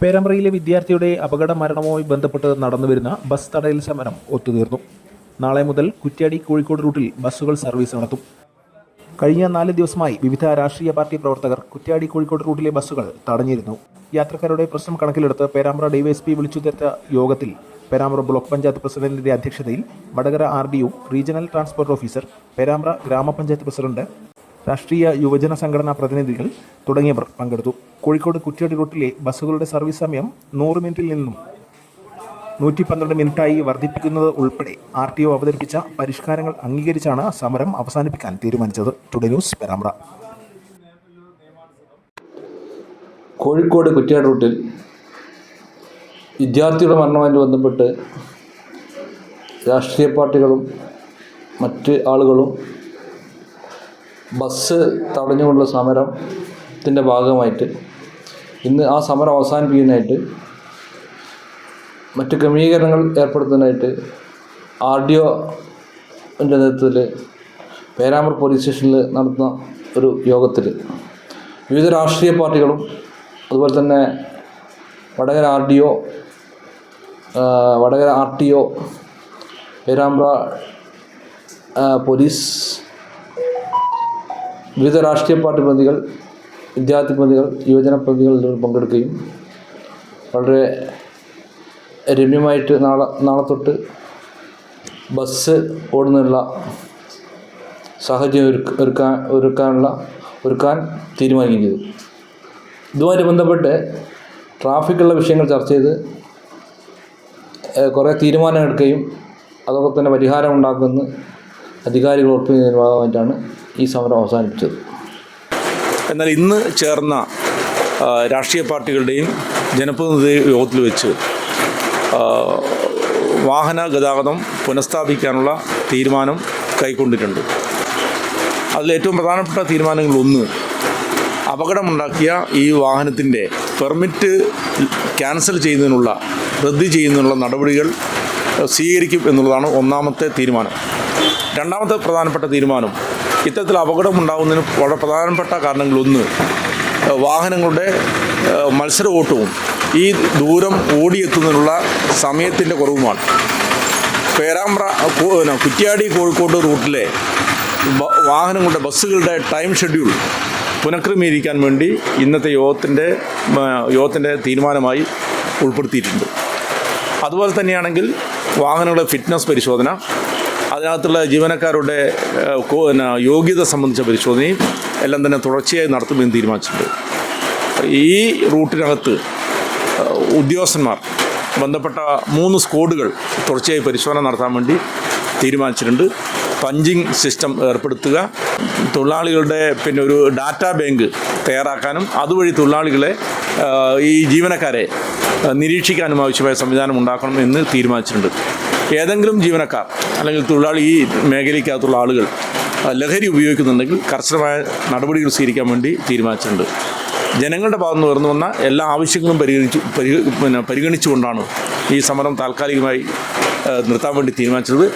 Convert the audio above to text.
പേരമ്പ്രയിലെ വിദ്യാർത്ഥിയുടെ അപകട മരണവുമായി ബന്ധപ്പെട്ട് നടന്നുവരുന്ന ബസ് തടയൽ സമരം ഒത്തുതീർന്നു. നാളെ മുതൽ കുറ്റ്യാടി കോഴിക്കോട് റൂട്ടിൽ ബസ്സുകൾ സർവീസ് നടത്തും. കഴിഞ്ഞ നാല് ദിവസമായി വിവിധ രാഷ്ട്രീയ പാർട്ടി പ്രവർത്തകർ കുറ്റ്യാടി കോഴിക്കോട് റൂട്ടിലെ ബസ്സുകൾ തടഞ്ഞിരുന്നു. യാത്രക്കാരുടെ പ്രശ്നം കണക്കിലെടുത്ത് പേരാമ്പ്ര ഡിവൈഎസ്പി വിളിച്ചു ചേർത്ത യോഗത്തിൽ പേരാമ്പ്ര ബ്ലോക്ക് പഞ്ചായത്ത് പ്രസിഡന്റിന്റെ അധ്യക്ഷതയിൽ Vadakara R D U regional transport officer Perambra ഗ്രാമപഞ്ചായത്ത് പ്രസിഡന്റ് രാഷ്ട്രീയ യുവജന സംഘടനാ പ്രതിനിധികൾ തുടങ്ങിയവർ പങ്കെടുത്തു. കോഴിക്കോട് കുറ്റ്യാടി റൂട്ടിലെ ബസ്സുകളുടെ സർവീസ് സമയം നൂറ് മിനിറ്റിൽ നിന്നും നൂറ്റി പന്ത്രണ്ട് മിനിറ്റായി വർദ്ധിപ്പിക്കുന്നത് ഉൾപ്പെടെ ആർ ടി ഒ അവതരിപ്പിച്ച പരിഷ്കാരങ്ങൾ അംഗീകരിച്ചാണ് സമരം അവസാനിപ്പിക്കാൻ തീരുമാനിച്ചത്. Today news Perambra. Kozhikode Kuttiady റൂട്ടിൽ വിദ്യാർത്ഥിയുടെ മരണവുമായി ബന്ധപ്പെട്ട് രാഷ്ട്രീയ പാർട്ടികളും മറ്റ് ആളുകളും ബസ് തടഞ്ഞുകൊണ്ടുള്ള സമരത്തിന്റെ ഭാഗമായിട്ട് ഇന്ന് ആ സമരം അവസാനിപ്പിക്കുന്നതായിട്ട് മറ്റ് ക്രമീകരണങ്ങൾ ഏർപ്പെടുത്തുന്നതായിട്ട് ആർ ഡി ഒന്റെ നേതൃത്വത്തിൽ പേരാമ്പ്ര പോലീസ് സ്റ്റേഷനിൽ നടത്തുന്ന ഒരു യോഗത്തിൽ വിവിധ രാഷ്ട്രീയ പാർട്ടികളും അതുപോലെ തന്നെ Vadakara R D O Vadakara R T O Perambra police വിവിധ രാഷ്ട്രീയ പാർട്ടി പ്രതിനിധികൾ വിദ്യാർത്ഥി പ്രതിനിധികൾ യുവജന പ്രതിനിധികൾ എന്നിവർ പങ്കെടുക്കുകയും വളരെ രമ്യമായിട്ട് നാളെ നാളെ തൊട്ട് ബസ് ഓടുന്നുള്ള സാഹചര്യം ഒരുക്ക ഒരുക്കാൻ ഒരുക്കാനുള്ള ഒരുക്കാൻ തീരുമാനിക്കുകയും ചെയ്തു. ഇതുമായിട്ട് ബന്ധപ്പെട്ട് ട്രാഫിക്കുള്ള വിഷയങ്ങൾ ചർച്ച ചെയ്ത് കുറേ തീരുമാനം എടുക്കുകയും അതൊക്കെ തന്നെ പരിഹാരം ഉണ്ടാക്കുമെന്ന് അധികാരികൾ ഉറപ്പിക്കുന്നതിന് ഭാഗമായിട്ടാണ് ഈ സമരം അവസാനിപ്പിച്ചത്. എന്നാൽ ഇന്ന് ചേർന്ന രാഷ്ട്രീയ പാർട്ടികളുടെയും ജനപ്രതിനിധി യോഗത്തിൽ വെച്ച് വാഹന ഗതാഗതം പുനഃസ്ഥാപിക്കാനുള്ള തീരുമാനം കൈക്കൊണ്ടിട്ടുണ്ട്. അതിൽ ഏറ്റവും പ്രധാനപ്പെട്ട തീരുമാനങ്ങളൊന്ന് അപകടമുണ്ടാക്കിയ ഈ വാഹനത്തിന്റെ പെർമിറ്റ് ക്യാൻസൽ ചെയ്യുന്നതിനുള്ള റദ്ദ് ചെയ്യുന്നതിനുള്ള നടപടികൾ സ്വീകരിക്കും എന്നുള്ളതാണ് ഒന്നാമത്തെ തീരുമാനം. രണ്ടാമത്തെ പ്രധാനപ്പെട്ട തീരുമാനം ഇത്തരത്തിൽ അപകടം ഉണ്ടാകുന്നതിന് വളരെ പ്രധാനപ്പെട്ട കാരണങ്ങളൊന്ന് വാഹനങ്ങളുടെ മത്സര ഓട്ടവും ഈ ദൂരം ഓടിയെത്തുന്നതിനുള്ള സമയത്തിന്റെ കുറവുമാണ്. പേരാമ്പ്ര കുറ്റ്യാടി കോഴിക്കോട് റൂട്ടിലെ വാഹനങ്ങളുടെ ബസ്സുകളുടെ ടൈം ഷെഡ്യൂൾ പുനഃക്രമീകരിക്കാൻ വേണ്ടി ഇന്നത്തെ യോഗത്തിന്റെ യോഗത്തിന്റെ തീരുമാനമായി ഉൾപ്പെടുത്തിയിട്ടുണ്ട്. അതുപോലെ തന്നെയാണെങ്കിൽ വാഹനങ്ങളുടെ ഫിറ്റ്നസ് പരിശോധന അതിനകത്തുള്ള ജീവനക്കാരുടെ യോഗ്യത സംബന്ധിച്ച പരിശോധനയും എല്ലാം തന്നെ തുടർച്ചയായി നടത്തുമെന്ന് തീരുമാനിച്ചിട്ടുണ്ട്. ഈ റൂട്ടിനകത്ത് ഉദ്യോഗസ്ഥന്മാർ ബന്ധപ്പെട്ട മൂന്ന് സ്ക്വാഡുകൾ തുടർച്ചയായി പരിശോധന നടത്താൻ വേണ്ടി തീരുമാനിച്ചിട്ടുണ്ട്. പഞ്ചിങ് സിസ്റ്റം ഏർപ്പെടുത്തുക. തൊഴിലാളികളുടെ പിന്നെ ഒരു ഡാറ്റാ ബാങ്ക് തയ്യാറാക്കാനും അതുവഴി തൊഴിലാളികളെ ഈ ജീവനക്കാരെ നിരീക്ഷിക്കാനും ആവശ്യമായ സംവിധാനം ഉണ്ടാക്കണം എന്ന് തീരുമാനിച്ചിട്ടുണ്ട്. ഏതെങ്കിലും ജീവനക്കാർ അല്ലെങ്കിൽ തൊഴിലാളി ഈ മേഖലയ്ക്കകത്തുള്ള ആളുകൾ ലഹരി ഉപയോഗിക്കുന്നുണ്ടെങ്കിൽ കർശനമായ നടപടികൾ സ്വീകരിക്കാൻ വേണ്ടി തീരുമാനിച്ചിട്ടുണ്ട്. ജനങ്ങളുടെ ഭാഗത്ത് നിന്ന് ഉയർന്നു വന്ന എല്ലാ ആവശ്യങ്ങളും പരിഗണിച്ചു പരിഗ പിന്നെ പരിഗണിച്ചുകൊണ്ടാണ് ഈ സമരം താൽക്കാലികമായി നിർത്താൻ വേണ്ടി തീരുമാനിച്ചത്.